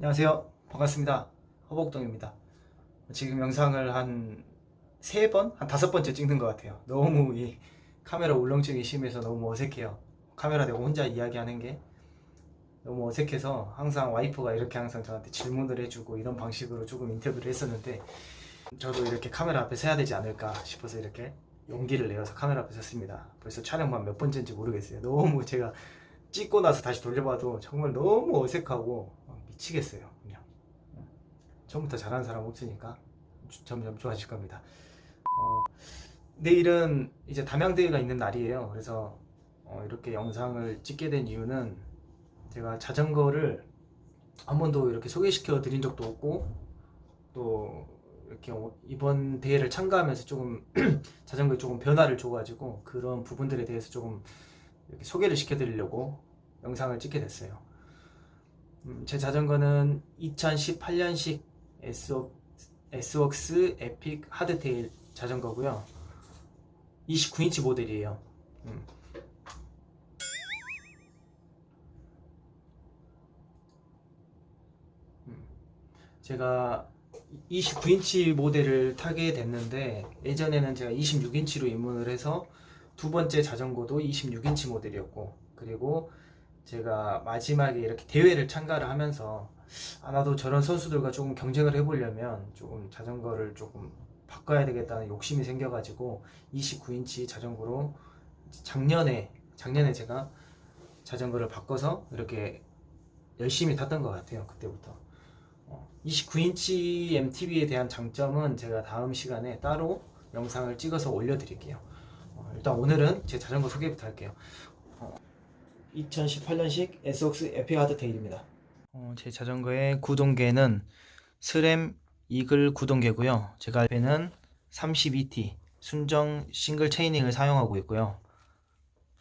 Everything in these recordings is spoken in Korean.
안녕하세요. 반갑습니다. 허복동입니다. 지금 영상을 한 세 번, 한 다섯 번째 찍는 것 같아요. 너무 이 카메라 울렁증이 심해서 너무 어색해요. 카메라 대고 혼자 이야기하는 게 너무 어색해서 항상 와이프가 이렇게 항상 저한테 질문을 해주고 이런 방식으로 조금 인터뷰를 했었는데 저도 이렇게 카메라 앞에 서야 되지 않을까 싶어서 이렇게 용기를 내어서 카메라 앞에 섰습니다. 벌써 촬영만 몇 번째인지 모르겠어요. 너무 제가 찍고 나서 다시 돌려봐도 정말 너무 어색하고 미치겠어요. 그냥 처음부터 잘하는 사람 없으니까 주- 점점 좋아질 겁니다. 어, 내일은 이제 담양대회가 있는 날이에요. 그래서 어, 이렇게 영상을 찍게 된 이유는 제가 자전거를 한 번도 이렇게 소개시켜 드린 적도 없고 또 이렇게 오- 이번 대회를 참가하면서 조금 자전거에 조금 변화를 줘가지고 그런 부분들에 대해서 조금 이렇게 소개를 시켜드리려고 영상을 찍게 됐어요. 음, 제 자전거는 2018년식 S웍스 에픽 하드테일 자전거고요. 29인치 모델이에요. 음. 음. 제가 29인치 모델을 타게 됐는데 예전에는 제가 26인치로 입문을 해서 두 번째 자전거도 26인치 모델이었고 그리고 제가 마지막에 이렇게 대회를 참가를 하면서 아 나도 저런 선수들과 조금 경쟁을 해보려면 조금 자전거를 조금 바꿔야 되겠다는 욕심이 생겨가지고 29인치 자전거로 작년에 작년에 제가 자전거를 바꿔서 이렇게 열심히 탔던 것 같아요 그때부터. 29인치 MTB에 대한 장점은 제가 다음 시간에 따로 영상을 찍어서 올려드릴게요. 어, 일단 오늘은 제 자전거 소개부터 할게요 2018년식 SOX 에픽 하드테일입니다. 어, 제 자전거의 구동계는 스램 이글 구동계고요. 제가 배는 32T 순정 싱글 체이닝을 사용하고 있고요.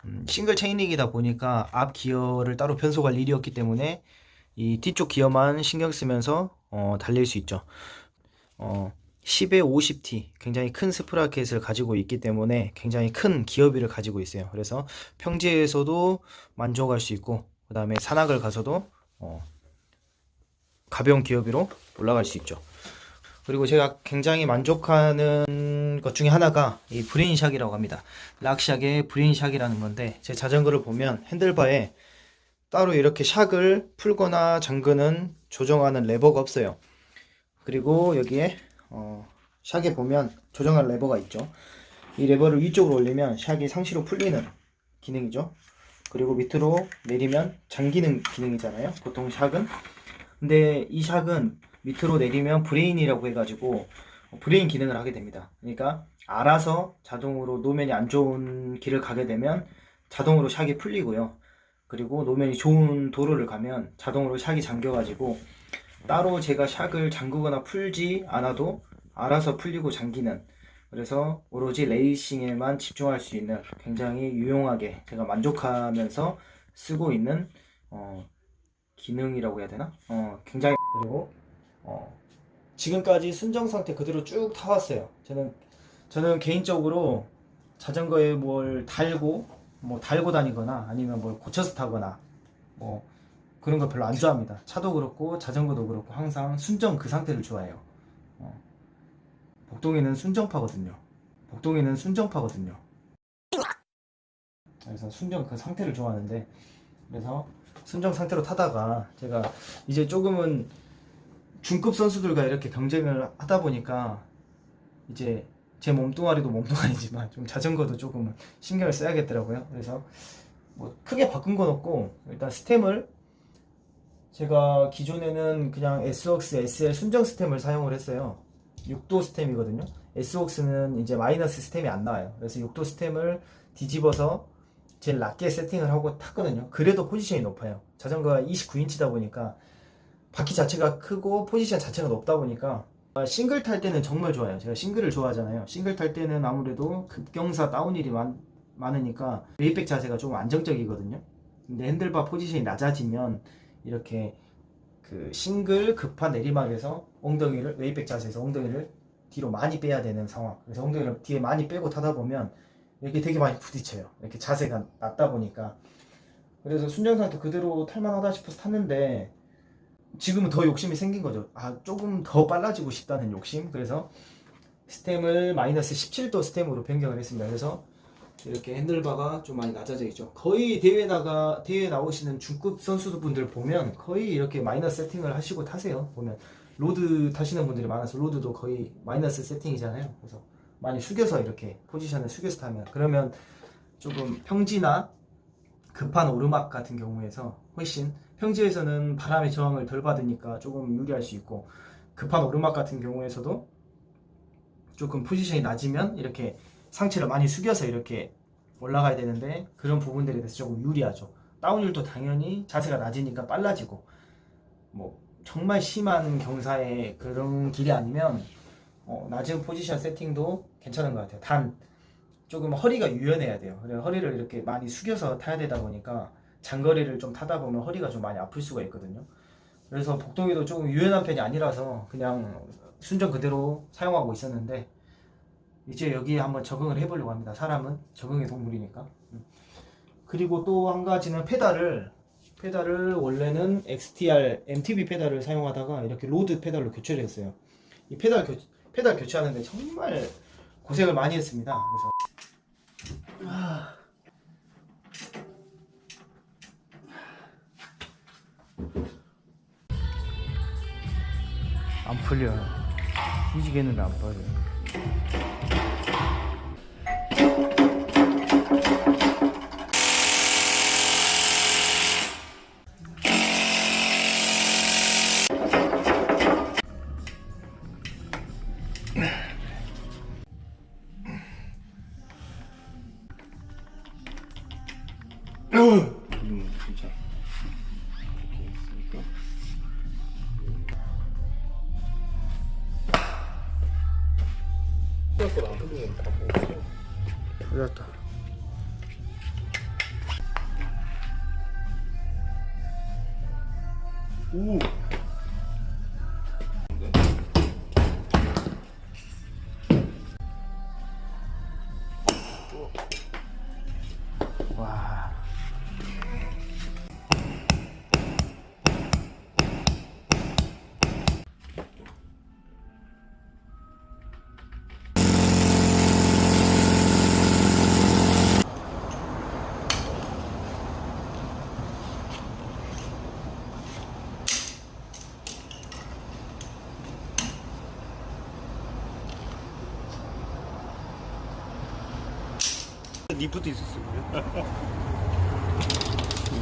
음, 싱글 체이닝이다 보니까 앞 기어를 따로 변속할 일이 없기 때문에 이 뒤쪽 기어만 신경 쓰면서 어, 달릴 수 있죠. 어, 10에 50T 굉장히 큰 스프라켓을 가지고 있기 때문에 굉장히 큰 기어비를 가지고 있어요. 그래서 평지에서도 만족할 수 있고 그 다음에 산악을 가서도 어, 가벼운 기어비로 올라갈 수 있죠. 그리고 제가 굉장히 만족하는 것 중에 하나가 이 브레인샥이라고 합니다. 락샥의 브레인샥이라는 건데 제 자전거를 보면 핸들바에 따로 이렇게 샥을 풀거나 잠그는 조정하는 레버가 없어요. 그리고 여기에 어, 샥에 보면 조정할 레버가 있죠. 이 레버를 위쪽으로 올리면 샥이 상시로 풀리는 기능이죠. 그리고 밑으로 내리면 잠기는 기능이잖아요. 보통 샥은. 근데 이 샥은 밑으로 내리면 브레인이라고 해가지고 브레인 기능을 하게 됩니다. 그러니까 알아서 자동으로 노면이 안 좋은 길을 가게 되면 자동으로 샥이 풀리고요. 그리고 노면이 좋은 도로를 가면 자동으로 샥이 잠겨가지고 따로 제가 샥을 잠그거나 풀지 않아도 알아서 풀리고 잠기는 그래서 오로지 레이싱에만 집중할 수 있는 굉장히 유용하게 제가 만족하면서 쓰고 있는 어, 기능이라고 해야 되나? 어, 굉장히 그리고 어, 지금까지 순정 상태 그대로 쭉 타왔어요. 저는 저는 개인적으로 자전거에 뭘 달고 뭐 달고 다니거나 아니면 뭘 고쳐서 타거나 뭐 그런 거 별로 안 좋아합니다. 차도 그렇고 자전거도 그렇고 항상 순정 그 상태를 좋아해요. 어. 복동이는 순정파거든요. 복동이는 순정파거든요. 그래서 순정 그 상태를 좋아하는데 그래서 순정 상태로 타다가 제가 이제 조금은 중급 선수들과 이렇게 경쟁을 하다 보니까 이제 제 몸뚱아리도 몸뚱아리지만 좀 자전거도 조금 신경을 써야겠더라고요. 그래서 뭐 크게 바꾼 건 없고 일단 스템을 제가 기존에는 그냥 S웍스 SL 순정 스템을 사용을 했어요. 6도 스템이거든요. S웍스는 이제 마이너스 스템이 안 나와요. 그래서 6도 스템을 뒤집어서 제일 낮게 세팅을 하고 탔거든요. 그래도 포지션이 높아요. 자전거가 29인치다 보니까 바퀴 자체가 크고 포지션 자체가 높다 보니까 아, 싱글 탈 때는 정말 좋아요. 제가 싱글을 좋아하잖아요. 싱글 탈 때는 아무래도 급경사 다운힐이 많, 많으니까 웨이백 자세가 조금 안정적이거든요. 근데 핸들바 포지션이 낮아지면 이렇게 그 싱글 급한 내리막에서 엉덩이를 웨이백 자세에서 엉덩이를 뒤로 많이 빼야 되는 상황. 그래서 엉덩이를 뒤에 많이 빼고 타다 보면 이렇게 되게 많이 부딪혀요. 이렇게 자세가 낮다 보니까. 그래서 순정 상태 그대로 탈만하다 싶어서 탔는데 지금은 더 욕심이 생긴 거죠. 아 조금 더 빨라지고 싶다는 욕심. 그래서 스템을 마이너스 17도 스템으로 변경을 했습니다. 그래서 이렇게 핸들바가 좀 많이 낮아져 있죠. 거의 대회 나가 대회 나오시는 중급 선수분들 보면 거의 이렇게 마이너스 세팅을 하시고 타세요. 보면 로드 타시는 분들이 많아서 로드도 거의 마이너스 세팅이잖아요. 그래서 많이 숙여서 이렇게 포지션을 숙여서 타면 그러면 조금 평지나 급한 오르막 같은 경우에서 훨씬 평지에서는 바람의 저항을 덜 받으니까 조금 유리할 수 있고 급한 오르막 같은 경우에서도 조금 포지션이 낮으면 이렇게 상체를 많이 숙여서 이렇게 올라가야 되는데 그런 부분들에 대해서 조금 유리하죠. 다운율도 당연히 자세가 낮으니까 빨라지고 뭐 정말 심한 경사의 그런 길이 아니면 어, 낮은 포지션 세팅도 괜찮은 것 같아요. 단 조금 허리가 유연해야 돼요. 허리를 이렇게 많이 숙여서 타야 되다 보니까 장거리를 좀 타다 보면 허리가 좀 많이 아플 수가 있거든요. 그래서 복동이도 조금 유연한 편이 아니라서 그냥 순정 그대로 사용하고 있었는데 이제 여기에 한번 적응을 해보려고 합니다. 사람은 적응의 동물이니까. 음. 그리고 또 한 가지는 페달을 페달을 원래는 XTR MTB 페달을 사용하다가 이렇게 로드 페달로 교체를 했어요. 이 페달 교 페달 교체하는데 정말 고생을 많이 했습니다. 그래서 아. 안 풀려. 뒤지겠는데 안 빠져. 풀렸다. 오. 리프트 있었어요.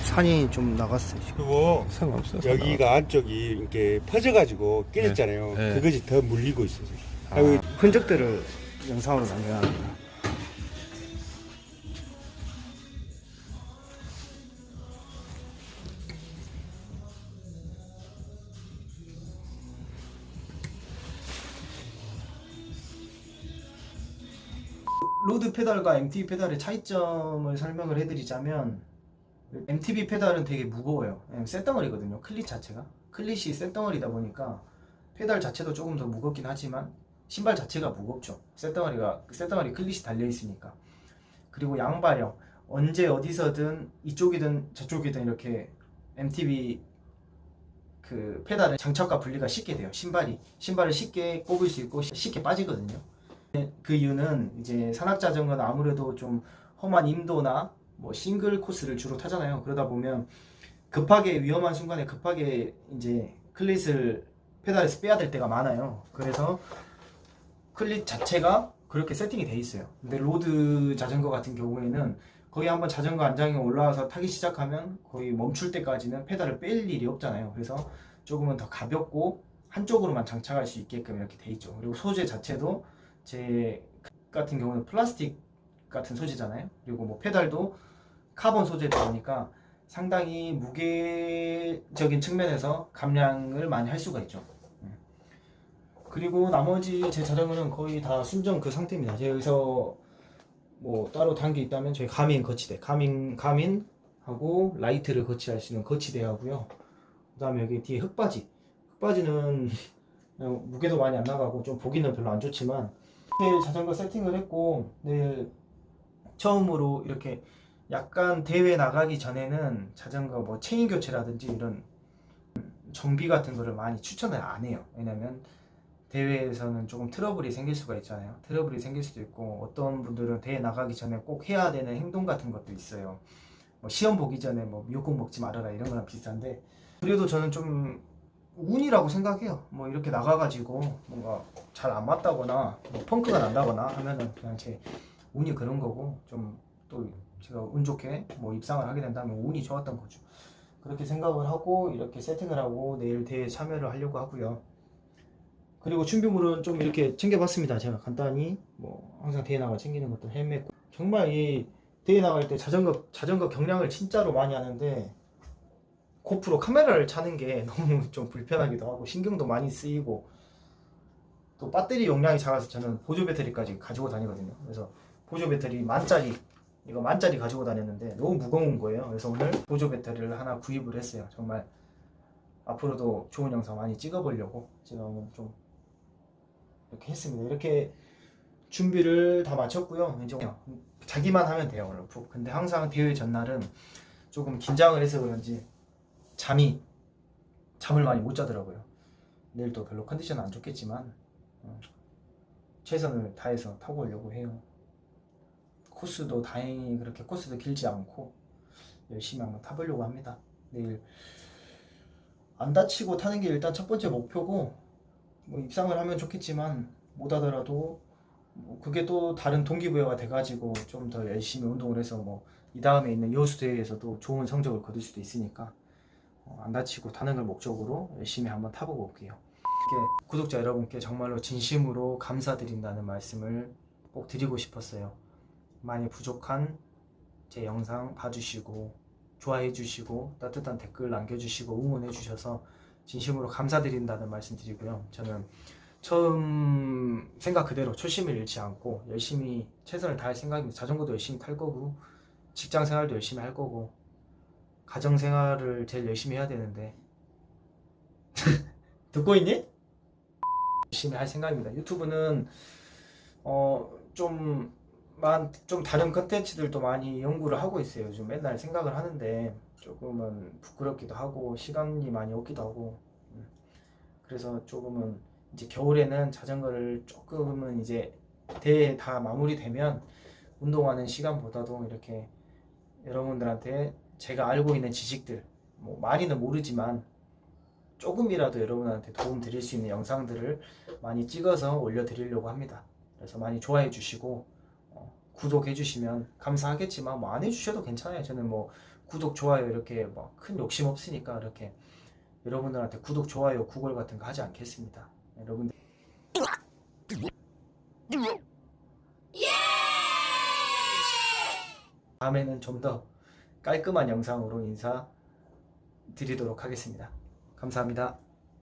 산이 좀 나갔어요. 지금. 그리고 상관없어. 여기가 안쪽이 이렇게 퍼져가지고 깨졌잖아요. 네. 그것이 더 물리고 있어요. 아, 흔적들을 영상으로 남겨놨습니다. 로드 페달과 MTB 페달의 차이점을 설명을 해드리자면 MTB 페달은 되게 무거워요. 쇳덩어리거든요. 클릿 자체가 클릿이 쇳덩어리다 보니까 페달 자체도 조금 더 무겁긴 하지만 신발 자체가 무겁죠. 쇳덩어리가 쇳덩어리 클릿이 달려 있으니까. 그리고 양발형 언제 어디서든 이쪽이든 저쪽이든 이렇게 MTB 그 페달을 장착과 분리가 쉽게 돼요. 신발이 신발을 쉽게 꼽을 수 있고 쉽게 빠지거든요. 그 이유는 이제 산악 자전거는 아무래도 좀 험한 임도나 뭐 싱글 코스를 주로 타잖아요. 그러다 보면 급하게 위험한 순간에 급하게 이제 클릿을 페달에서 빼야 될 때가 많아요. 그래서 클릿 자체가 그렇게 세팅이 돼 있어요. 근데 로드 자전거 같은 경우에는 거의 한번 자전거 안장에 올라와서 타기 시작하면 거의 멈출 때까지는 페달을 뺄 일이 없잖아요. 그래서 조금은 더 가볍고 한쪽으로만 장착할 수 있게끔 이렇게 돼 있죠. 그리고 소재 자체도 제 같은 경우는 플라스틱 같은 소재잖아요. 그리고 뭐 페달도 카본 소재다 보니까 상당히 무게적인 측면에서 감량을 많이 할 수가 있죠. 음. 그리고 나머지 제 자전거는 거의 다 순정 그 상태입니다. 제가 여기서 뭐 따로 단 게 있다면 저희 가민 거치대, 가민 가민하고 라이트를 거치할 수 있는 거치대 하고요. 그다음에 여기 뒤에 흙바지, 흙바지는 무게도 많이 안 나가고 좀 보기는 별로 안 좋지만 내일 자전거 세팅을 했고 내일 처음으로 이렇게 약간 대회 나가기 전에는 자전거 뭐 체인 교체라든지 이런 정비 같은 거를 많이 추천을 안 해요. 왜냐면 대회에서는 조금 트러블이 생길 수가 있잖아요. 트러블이 생길 수도 있고 어떤 분들은 대회 나가기 전에 꼭 해야 되는 행동 같은 것도 있어요. 뭐 시험 보기 전에 뭐 미역국 먹지 말아라 이런 거랑 비슷한데 그래도 저는 좀 운이라고 생각해요. 뭐 이렇게 나가가지고 뭔가 잘 안 맞다거나 뭐 펑크가 난다거나 하면은 그냥 제 운이 그런 거고 좀 또 제가 운 좋게 뭐 입상을 하게 된다면 운이 좋았던 거죠. 그렇게 생각을 하고 이렇게 세팅을 하고 내일 대회 참여를 하려고 하고요. 그리고 준비물은 좀 이렇게 챙겨봤습니다. 제가 간단히 뭐 항상 대회 나가 챙기는 것도 헬멧 정말 이 대회 나갈 때 자전거 자전거 경량을 진짜로 많이 하는데 고프로 카메라를 차는 게 너무 좀 불편하기도 하고 신경도 많이 쓰이고 또 배터리 용량이 작아서 저는 보조 배터리까지 가지고 다니거든요. 그래서 보조 배터리 만짜리 이거 만짜리 가지고 다녔는데 너무 무거운 거예요. 그래서 오늘 보조 배터리를 하나 구입을 했어요. 정말 앞으로도 좋은 영상 많이 찍어보려고 오늘 좀 이렇게 했습니다. 이렇게 준비를 다 마쳤고요. 이제 자기만 하면 돼요. 근데 항상 대회 전날은 조금 긴장을 해서 그런지 잠이 잠을 많이 못 자더라고요. 내일 또 별로 컨디션은 안 좋겠지만 어, 최선을 다해서 타고 오려고 해요. 코스도 다행히 그렇게 코스도 길지 않고 열심히 한번 타보려고 합니다. 내일 안 다치고 타는 게 일단 첫 번째 목표고 뭐 입상을 하면 좋겠지만 못 하더라도 뭐 그게 또 다른 동기부여가 돼가지고 좀 더 열심히 운동을 해서 뭐 이 다음에 있는 여수 대회에서도 좋은 성적을 거둘 수도 있으니까 어, 안 다치고 타는 걸 목적으로 열심히 한번 타보고 올게요. 구독자 여러분께 정말로 진심으로 감사드린다는 말씀을 꼭 드리고 싶었어요. 많이 부족한 제 영상 봐주시고 좋아해 주시고 따뜻한 댓글 남겨주시고 응원해 주셔서 진심으로 감사드린다는 말씀 드리고요. 저는 처음 생각 그대로 초심을 잃지 않고 열심히 최선을 다할 생각입니다. 자전거도 열심히 탈 거고 직장 생활도 열심히 할 거고 가정 생활을 제일 열심히 해야 되는데 듣고 있니? 열심히 할 생각입니다. 유튜브는 어좀 좀 다른 컨텐츠들도 많이 연구를 하고 있어요. 요즘 맨날 생각을 하는데 조금은 부끄럽기도 하고 시간이 많이 없기도 하고 음. 그래서 조금은 이제 겨울에는 자전거를 조금은 이제 대회 다 마무리되면 운동하는 시간보다도 이렇게 여러분들한테 제가 알고 있는 지식들 뭐 많이는 모르지만 조금이라도 여러분한테 도움 드릴 수 있는 영상들을 많이 찍어서 올려드리려고 합니다. 그래서 많이 좋아해 주시고 어, 구독해 주시면 감사하겠지만 뭐 안 해주셔도 괜찮아요. 저는 뭐 구독 좋아요 이렇게 뭐 큰 욕심 없으니까 이렇게 여러분들한테 구독 좋아요 구글 같은 거 하지 않겠습니다. 여러분들 다음에는 좀더 깔끔한 영상으로 인사 드리도록 하겠습니다. 감사합니다.